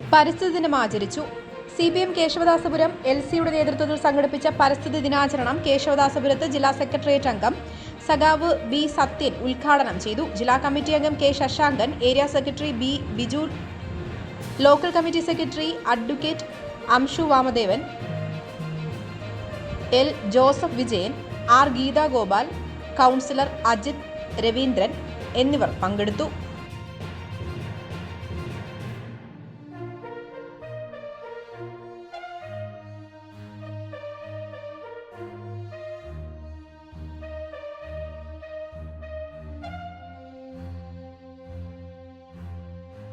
പരിസ്ഥിതി ദിനം ആചരിച്ചു. C P M Kesavadasapuram L സിയുടെ നേതൃത്വത്തിൽ സംഘടിപ്പിച്ച പരിസ്ഥിതി ദിനാചരണം കേശവദാസപുരത്ത് ജില്ലാ സെക്രട്ടേറിയറ്റ് അംഗം സഖാവ് ബി സത്യൻ ഉദ്ഘാടനം ചെയ്തു. ജില്ലാ കമ്മിറ്റി അംഗം K Sasankan area secretary B Biju local committee secretary advocate Amshu Vamadevan L Joseph Vijayan R Geetha Gopal councillor Ajith Raveendran എന്നിവർ പങ്കെടുത്തു.